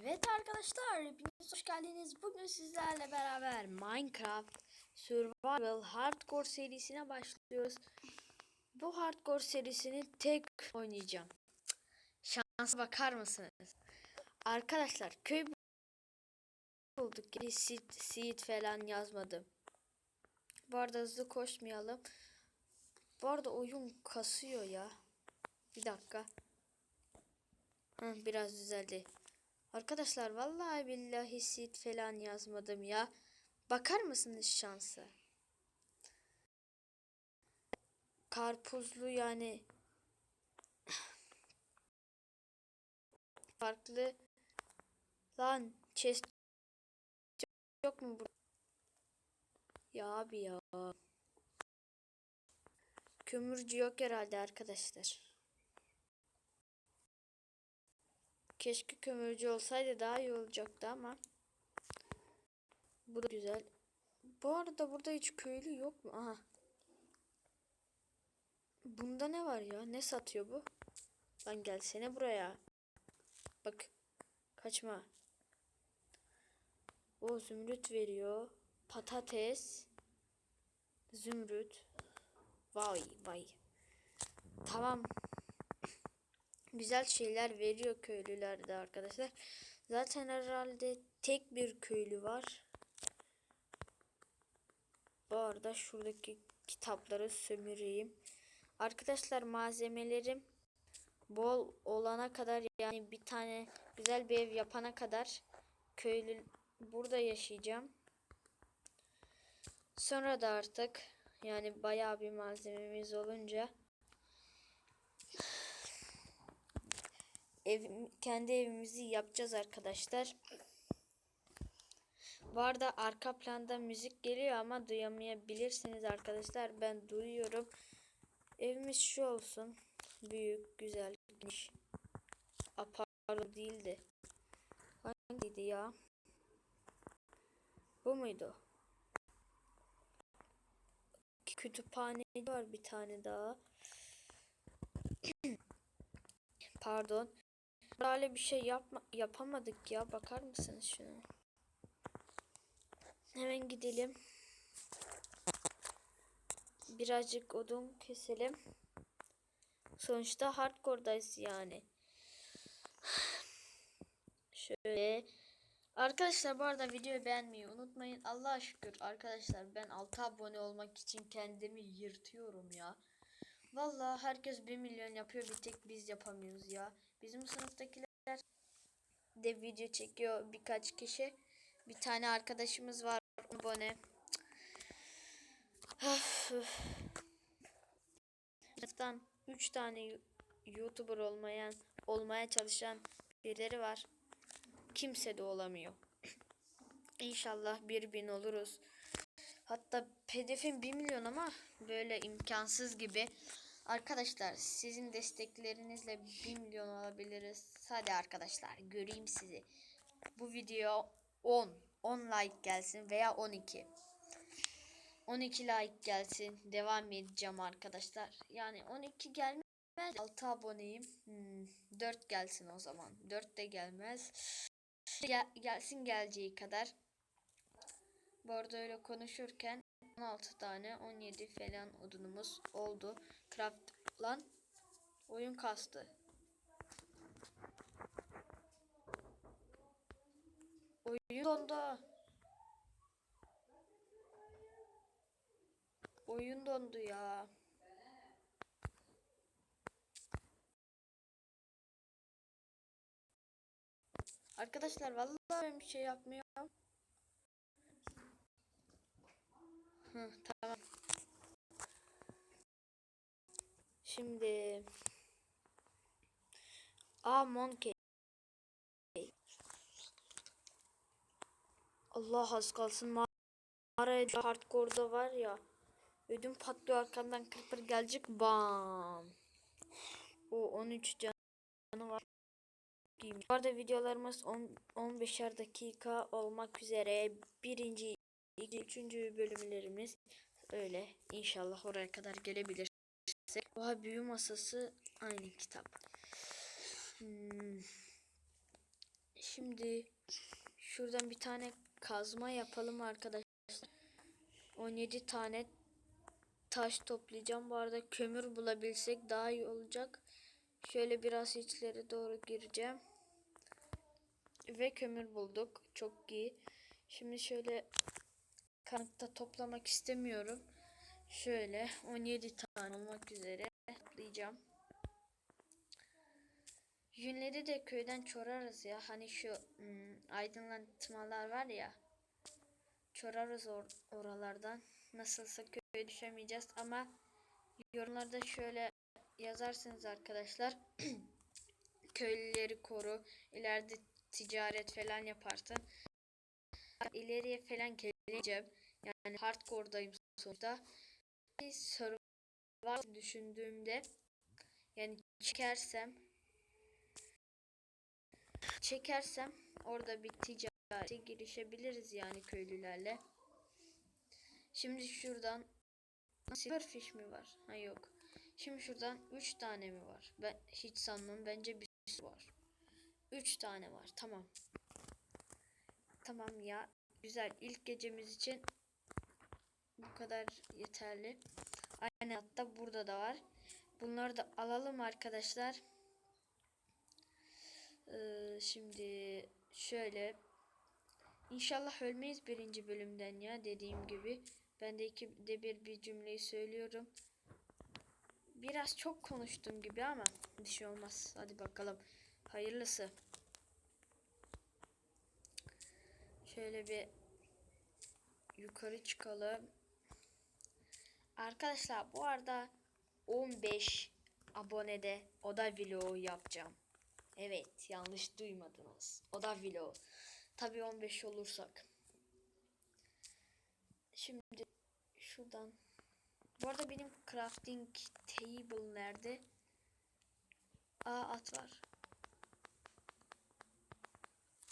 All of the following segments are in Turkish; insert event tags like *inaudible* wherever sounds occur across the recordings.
Evet arkadaşlar, hepiniz hoş geldiniz. Bugün sizlerle beraber Minecraft Survival Hardcore serisine başlıyoruz. Bu Hardcore serisini tek oynayacağım. Şansa bakar mısınız? Arkadaşlar köy bulduk. Seed, seed falan yazmadım. Bu arada hızlı koşmayalım. Bu arada oyun kasıyor ya. Bir dakika. Hı, biraz düzeldi. Arkadaşlar vallahi billahi seed falan yazmadım ya. Bakar mısınız şansa? Karpuzlu yani *clears throat* farklı lan chest yok mu bu? Ya abi ya. Kömürcü yok herhalde arkadaşlar. Keşke kömürcü olsaydı daha iyi olacaktı ama. Bu da güzel. Bu arada burada hiç köylü yok mu? Aha. Bunda ne var ya? Ne satıyor bu? Lan gelsene buraya. Bak. Kaçma. O zümrüt veriyor. Patates. Zümrüt. Vay vay. Tamam. Güzel şeyler veriyor köylüler de arkadaşlar. Zaten herhalde tek bir köylü var. Bu arada şuradaki kitapları sömüreyim. Arkadaşlar malzemelerim bol olana kadar yani bir tane güzel bir ev yapana kadar köylü burada yaşayacağım. Sonra da artık yani bayağı bir malzememiz olunca ev, kendi evimizi yapacağız arkadaşlar. Bu arada arka planda müzik geliyor ama duyamayabilirsiniz arkadaşlar. Ben duyuyorum. Evimiz şu olsun. Büyük, güzel, geniş. Apartman değildi. Hangiydi ya? Bu muydu? Kütüphane var bir tane daha. *clears throat* Pardon. Böyle bir şey yapma yapamadık ya. Bakar mısınız şuna? Hemen gidelim. Birazcık odun keselim. Sonuçta hardcore'dayız yani. *sighs* Şöyle. Arkadaşlar bu arada videoyu beğenmeyi unutmayın. Allah'a şükür arkadaşlar ben 6 abone olmak için kendimi yırtıyorum ya. Vallahi herkes 1 milyon yapıyor bir tek biz yapamıyoruz ya. Bizim sınıftakiler de video çekiyor birkaç kişi. Bir tane arkadaşımız var abone. Sınıftan 3 tane YouTuber olmayan olmaya çalışan birileri var. Kimse de olamıyor. İnşallah bir bin oluruz. Hatta hedefim 1 milyon ama böyle imkansız gibi. Arkadaşlar sizin desteklerinizle 1 milyon olabiliriz. Hadi arkadaşlar göreyim sizi. Bu video 10. 10 like gelsin veya 12. 12 like gelsin. Devam edeceğim arkadaşlar. Yani 12 gelmez. 6 aboneyim. Hmm, 4 gelsin o zaman. 4 de gelmez. Gel, gelsin geleceği kadar. Bu arada öyle konuşurken 16 tane 17 falan odunumuz oldu. Craft lan oyun kastı. Oyun dondu. Oyun dondu ya. Arkadaşlar vallahi ben bir şey yapmıyorum. Tamam. Şimdi A monkey. Allah az kalsın mağaraya hardcore'da var ya. Ödüm patlıyor arkamdan creeper gelecek bam. O 13 canı var. Bu arada videolarımız 10 15'er dakika olmak üzere. Birinci, üçüncü bölümlerimiz öyle. İnşallah oraya kadar gelebilirsek. Oha büyü masası aynı kitap. Hmm. Şimdi şuradan bir tane kazma yapalım arkadaşlar. 17 tane taş toplayacağım. Bu arada kömür bulabilsek daha iyi olacak. Şöyle biraz içleri doğru gireceğim. Ve kömür bulduk. Çok iyi. Şimdi şöyle kanıkta toplamak istemiyorum. Şöyle 17 tane olmak üzere toplayacağım. Yünleri de köyden çorarız ya. Hani şu hmm, aydınlatmalar var ya. Çorarız or oralardan. Nasılsa köye düşemeyeceğiz ama yorumlarda şöyle yazarsınız arkadaşlar. *clears throat* Köylüleri koru. ileride ticaret falan yaparsın. İleriye falan geleceğim. Yani hardcore'dayım sonuçta. Survival düşündüğümde yani çekersem çekersem orada bir ticarete girişebiliriz yani köylülerle. Şimdi şuradan silverfish mi var? Ha yok. Şimdi şuradan 3 tane mi var? Ben hiç sanmam. Bence bir sürü var. 3 tane var. Tamam. Tamam ya. Güzel. İlk gecemiz için bu kadar yeterli. Aynen hatta burada da var. Bunları da alalım arkadaşlar. Ee, şimdi şöyle İnşallah ölmeyiz birinci bölümden ya dediğim gibi. Ben de iki de bir bir cümleyi söylüyorum. Biraz çok konuştum gibi ama bir şey olmaz. Hadi bakalım. Hayırlısı. Şöyle bir yukarı çıkalım. Arkadaşlar bu arada 15 abonede oda vlogu yapacağım. Evet yanlış duymadınız. Oda vlogu. Tabii 15 olursak. Şimdi şuradan. Bu arada benim crafting table nerede? Aa at var.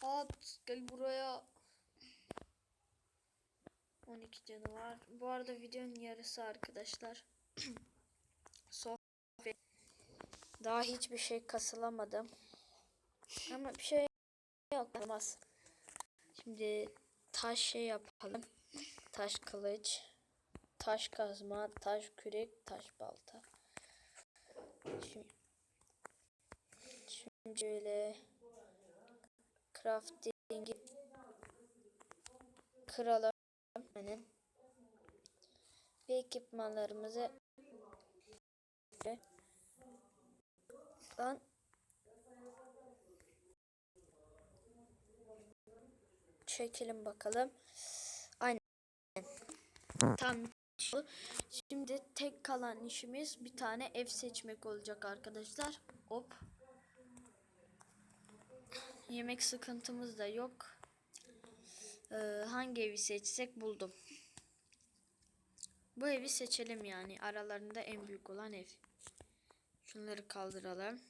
At gel buraya. 12 canı var. Bu arada videonun yarısı arkadaşlar. *clears throat* Sohbet. Daha hiçbir şey kasılamadım. Ama bir şey yok. Olmaz. Şimdi taş şey yapalım. Taş kılıç, taş kazma, taş kürek, taş balta. Şimdi, şimdi şöyle crafting'i kıralım. Hemen. Ve ekipmanlarımızı lan çekelim bakalım. Aynen. Tam Şimdi tek kalan işimiz bir tane ev seçmek olacak arkadaşlar. Hop. Yemek sıkıntımız da yok. Ee, hangi evi seçsek buldum. Bu evi seçelim yani. Aralarında en büyük olan ev. Şunları kaldıralım.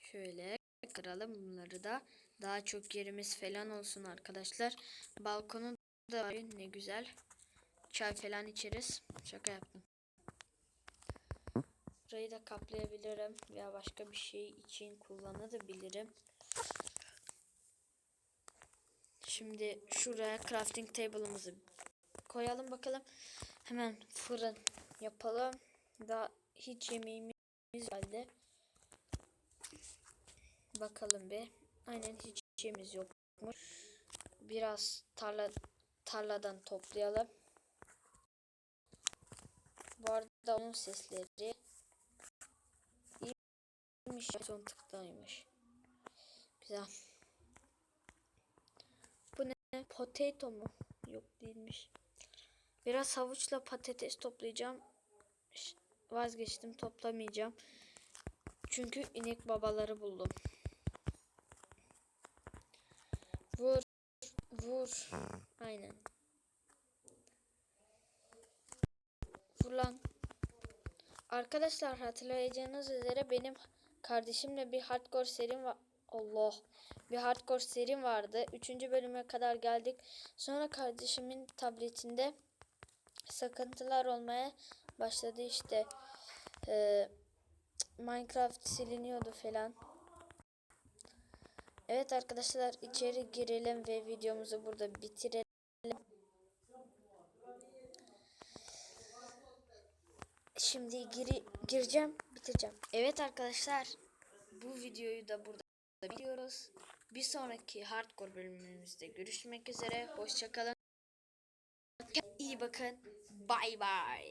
Şöyle kıralım bunları da. Daha çok yerimiz falan olsun arkadaşlar. Balkonu da ne güzel. Çay falan içeriz. Şaka yaptım. Burayı da kaplayabilirim veya başka bir şey için kullanabilirim. Şimdi şuraya crafting table'ımızı koyalım bakalım. Hemen fırın yapalım. Daha hiç yemeğimiz geldi. Bakalım bir. Aynen hiç şeyimiz yokmuş. Biraz tarla tarladan toplayalım. Bu arada onun sesleri iyiymiş. Son tıktaymış. Güzel. Potato mu? Yok değilmiş. Biraz havuçla patates toplayacağım. Vazgeçtim toplamayacağım. Çünkü inek babaları buldum. Vur. Vur. Aynen. Vur lan. Arkadaşlar hatırlayacağınız üzere benim kardeşimle bir hardcore serim var. Allah. Bir hardcore serim vardı. Üçüncü bölüme kadar geldik. Sonra kardeşimin tabletinde sıkıntılar olmaya başladı işte. Ee, Minecraft siliniyordu falan. Evet arkadaşlar içeri girelim ve videomuzu burada bitirelim. Şimdi giri, gireceğim, bitireceğim. Evet arkadaşlar, bu videoyu da burada bitiriyoruz. Bir sonraki hardcore bölümümüzde görüşmek üzere. Hoşçakalın. İyi bakın. Bay bay.